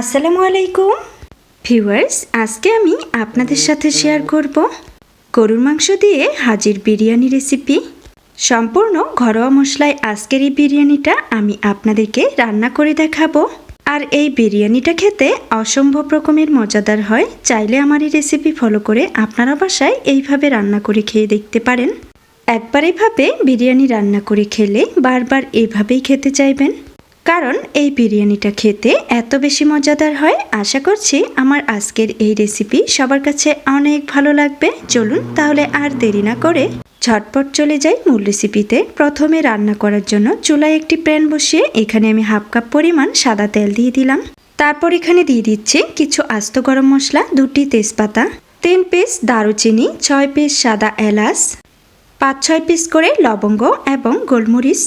আসসালামু আলাইকুম। ভিউয়ার্স, আজকে আমি আপনাদের সাথে শেয়ার করব গরুর মাংস দিয়ে হাজির বিরিয়ানি রেসিপি। সম্পূর্ণ ঘরোয়া মশলায় আজকের এই বিরিয়ানিটা আমি আপনাদেরকে রান্না করে দেখাবো। আর এই বিরিয়ানিটা খেতে অসম্ভব রকমের মজাদার হয়। চাইলে আমার এই রেসিপি ফলো করে আপনারা বাসায় এইভাবে রান্না করে খেয়ে দেখতে পারেন। একবার এভাবে বিরিয়ানি রান্না করে খেলে বারবার এইভাবেই খেতে চাইবেন। কারণ এই বিরিয়ানিটা খেতে এত বেশি মজাদার হয়, আশা করছি আমার আজকের এই রেসিপি সবার কাছে অনেক ভালো লাগবে। চলুন তাহলে আর দেরি না করে ঝটপট চলে যাই মূল রেসিপিতে প্রথমে রান্না করার জন্য চুলায় একটি প্যান বসিয়ে এখানে আমি হাফ কাপ পরিমাণ সাদা তেল দিয়ে দিলাম। তারপর এখানে দিয়ে দিচ্ছি কিছু আস্ত গরম মশলা, দুটি তেজপাতা, তিন পিস দারুচিনি, ছয় পিস সাদা এলাচ, পাঁচ ছয় পিস করে লবঙ্গ এবং গোলমরিচ।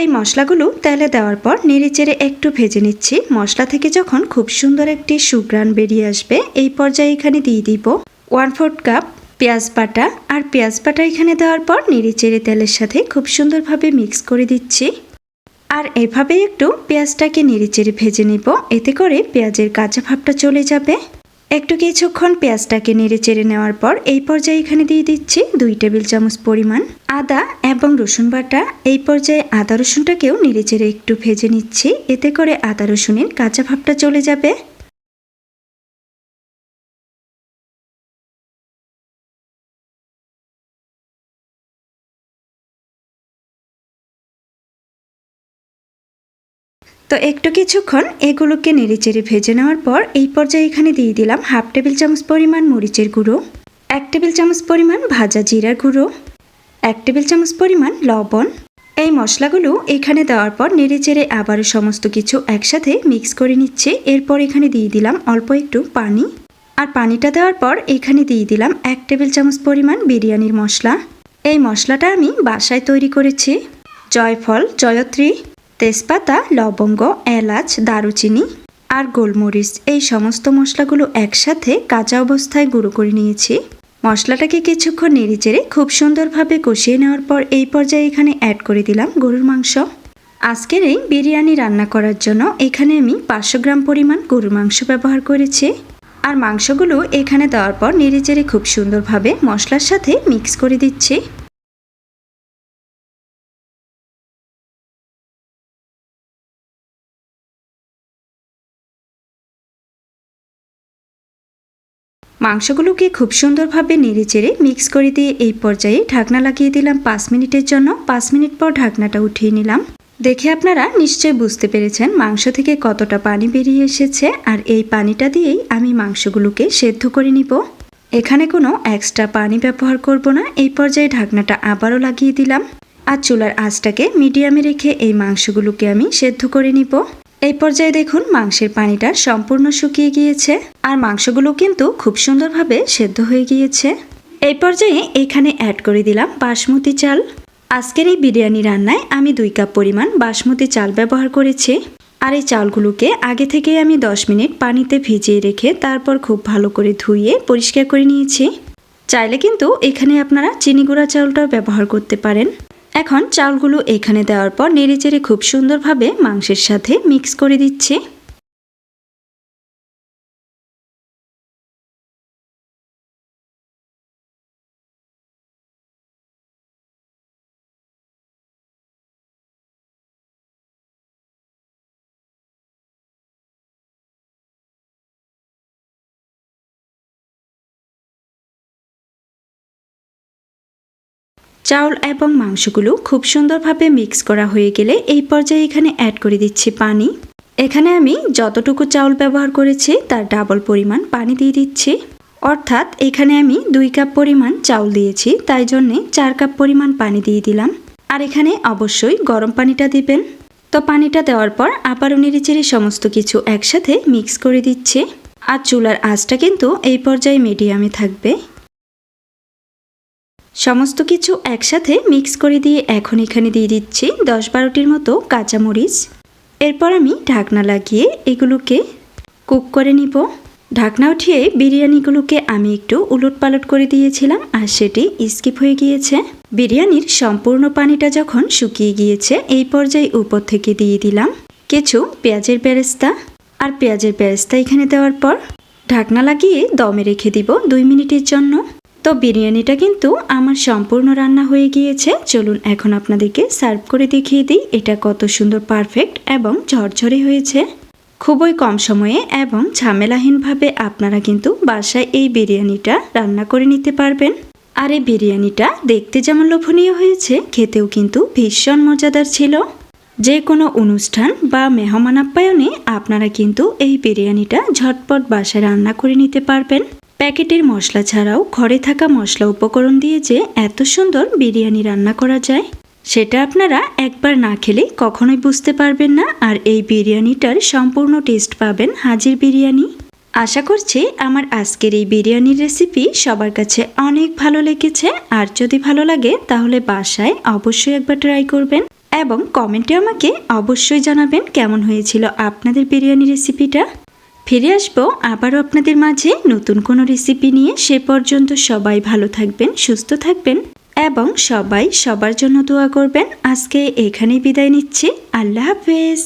এই মশলাগুলো তেলে দেওয়ার পর নেড়েচেড়ে একটু ভেজে নিচ্ছি। মশলা থেকে যখন খুব সুন্দর একটি সুগ্রান বেরিয়ে আসবে, এই পর্যায়ে এখানে দিয়ে দিব ওয়ান ফোর্থ কাপ পেঁয়াজ বাটা। আর পেঁয়াজ বাটা এখানে দেওয়ার পর নেড়েচেড়ে তেলের সাথে খুব সুন্দরভাবে মিক্স করে দিচ্ছি। আর এভাবে একটু পেঁয়াজটাকে নেড়েচেড়ে ভেজে নিব। এতে করে পেঁয়াজের কাঁচা ভাবটা চলে যাবে। একটু কিছুক্ষণ পেঁয়াজটাকে নেড়ে চেড়ে নেওয়ার পর এই পর্যায়ে এখানে দিয়ে দিচ্ছি দুই টেবিল চামচ পরিমাণ আদা এবং রসুন বাটা। এই পর্যায়ে আদা রসুনটাকেও নেড়ে চেড়ে একটু ভেজে নিচ্ছি। এতে করে আদা রসুনের কাঁচা ভাবটা চলে যাবে। তো একটু কিছুক্ষণ এগুলোকে নেড়েচেড়ে ভেজে নেওয়ার পর এই পর্যায়ে এখানে দিয়ে দিলাম হাফ টেবিল চামচ পরিমাণ মরিচের গুঁড়ো, এক টেবিল চামচ পরিমাণ ভাজা জিরার গুঁড়ো, এক টেবিল চামচ পরিমাণ লবণ। এই মশলাগুলো এখানে দেওয়ার পর নেড়েচেড়ে আবারও সমস্ত কিছু একসাথে মিক্স করে নিচ্ছে। এরপর এখানে দিয়ে দিলাম অল্প একটু পানি। আর পানিটা দেওয়ার পর এখানে দিয়ে দিলাম এক টেবিল চামচ পরিমাণ বিরিয়ানির মশলা। এই মশলাটা আমি বাসায় তৈরি করেছি। জয়ফল, জয়ত্রী তেজপাতা, লবঙ্গ, এলাচ, দারুচিনি আর গোলমরিচ। এই সমস্ত মশলাগুলো একসাথে কাঁচা অবস্থায় গুঁড়ো করে নিয়েছি। মশলাটাকে কিছুক্ষণ নেড়েচেড়ে খুব সুন্দরভাবে কষিয়ে নেওয়ার পর এই পর্যায়ে এখানে অ্যাড করে দিলাম গরুর মাংস। আজকের এই বিরিয়ানি রান্না করার জন্য এখানে আমি পাঁচশো গ্রাম পরিমাণ গরুর মাংস ব্যবহার করেছি। আর মাংসগুলো এখানে দেওয়ার পর নেড়েচেড়ে খুব সুন্দরভাবে মশলার সাথে মিক্স করে দিচ্ছি। মাংসগুলোকে খুব সুন্দরভাবে নেড়ে চেড়ে মিক্স করে দিয়ে এই পর্যায়ে ঢাকনা লাগিয়ে দিলাম পাঁচ মিনিটের জন্য। পাঁচ মিনিট পর ঢাকনাটা উঠিয়ে নিলাম। দেখে আপনারা নিশ্চয় বুঝতে পেরেছেন মাংস থেকে কতটা পানি বেরিয়ে এসেছে আর এই পানিটা দিয়েই আমি মাংসগুলোকে সেদ্ধ করে নিব। এখানে কোনো এক্সট্রা পানি ব্যবহার করব না। এই পর্যায়ে ঢাকনাটা আবারও লাগিয়ে দিলাম। আর চুলার আঁচটাকে মিডিয়ামে রেখে এই মাংসগুলোকে আমি সেদ্ধ করে নিব। এই পর্যায়ে দেখুন মাংসের পানিটা সম্পূর্ণ শুকিয়ে গিয়েছে আর মাংসগুলো কিন্তু খুব সুন্দরভাবে সেদ্ধ হয়ে গিয়েছে। এই পর্যায়ে এখানে অ্যাড করে দিলাম বাসমতি চাল। আজকের এই বিরিয়ানি রান্নায় আমি দুই কাপ পরিমাণ বাসমতি চাল ব্যবহার করেছি। আর এই চালগুলোকে আগে থেকে আমি 10 মিনিট পানিতে ভিজিয়ে রেখে তারপর খুব ভালো করে ধুয়ে পরিষ্কার করে নিয়েছি। চাইলে কিন্তু এখানে আপনারা চিনি গুঁড়া চাউলটাও ব্যবহার করতে পারেন। এখন চালগুলো এখানে দেওয়ার পর নেড়েচেড়ে খুব সুন্দরভাবে মাংসের সাথে মিক্স করে দিচ্ছি। চাউল এবং মাংসগুলো খুব সুন্দরভাবে মিক্স করা হয়ে গেলে এই পর্যায়ে এখানে অ্যাড করে দিচ্ছি পানি। এখানে আমি যতটুকু চাউল ব্যবহার করেছি তার ডাবল পরিমাণ পানি দিয়ে দিচ্ছি। অর্থাৎ এখানে আমি দুই কাপ পরিমাণ চাউল দিয়েছি, তাই জন্যে চার কাপ পরিমাণ পানি দিয়ে দিলাম। আর এখানে অবশ্যই গরম পানিটা দিবেন। তো পানিটা দেওয়ার পর আবারও নেড়েচেড়ে সমস্ত কিছু একসাথে মিক্স করে দিচ্ছে। আর চুলার আঁচটা কিন্তু এই পর্যায়ে মিডিয়ামে থাকবে। সমস্ত কিছু একসাথে মিক্স করে দিয়ে এখন এখানে দিয়ে দিচ্ছি দশ বারোটির মতো কাঁচামরিচ। এরপর আমি ঢাকনা লাগিয়ে এগুলোকে কুক করে নিব। ঢাকনা উঠিয়ে বিরিয়ানিগুলোকে আমি একটু উলট পালট করে দিয়েছিলাম আর সেটি স্কিপ হয়ে গিয়েছে। বিরিয়ানির সম্পূর্ণ পানিটা যখন শুকিয়ে গিয়েছে, এই পর্যায়ে উপর থেকে দিয়ে দিলাম কিছু পেঁয়াজের বেরেস্তা। আর পেঁয়াজের বেরেস্তা এখানে দেওয়ার পর ঢাকনা লাগিয়ে দমে রেখে দিব দুই মিনিটের জন্য। তো বিরিয়ানিটা কিন্তু আমার সম্পূর্ণ রান্না হয়ে গিয়েছে। চলুন এখন আপনাদেরকে সার্ভ করে দেখিয়ে দিই এটা কত সুন্দর পারফেক্ট এবং ঝরঝরে হয়েছে। খুবই কম সময়ে এবং ঝামেলাহীনভাবে আপনারা কিন্তু বাসায় এই বিরিয়ানিটা রান্না করে নিতে পারবেন। আর এই বিরিয়ানিটা দেখতে যেমন লোভনীয় হয়েছে, খেতেও কিন্তু ভীষণ মজাদার ছিল। যে কোনো অনুষ্ঠান বা মেহমান আপ্যায়নে আপনারা কিন্তু এই বিরিয়ানিটা ঝটপট বাসায় রান্না করে নিতে পারবেন। প্যাকেটের মশলা ছাড়াও ঘরে থাকা মশলা উপকরণ দিয়ে যে এত সুন্দর বিরিয়ানি রান্না করা যায়, সেটা আপনারা একবার না খেলে কখনোই বুঝতে পারবেন না আর এই বিরিয়ানিটার সম্পূর্ণ টেস্ট পাবেন হাজির বিরিয়ানি। আশা করছি আমার আজকের এই বিরিয়ানির রেসিপি সবার কাছে অনেক ভালো লেগেছে, আর যদি ভালো লাগে তাহলে বাসায় অবশ্যই একবার ট্রাই করবেন এবং কমেন্টে আমাকে অবশ্যই জানাবেন কেমন হয়েছিল আপনাদের বিরিয়ানি রেসিপিটা ফিরে আসব আবারও আপনাদের মাঝে নতুন কোনো রেসিপি নিয়ে। সে পর্যন্ত সবাই ভালো থাকবেন, সুস্থ থাকবেন এবং সবাই সবার জন্য দোয়া করবেন। আজকে এখানেই বিদায় নিচ্ছি। আল্লাহ হাফেজ।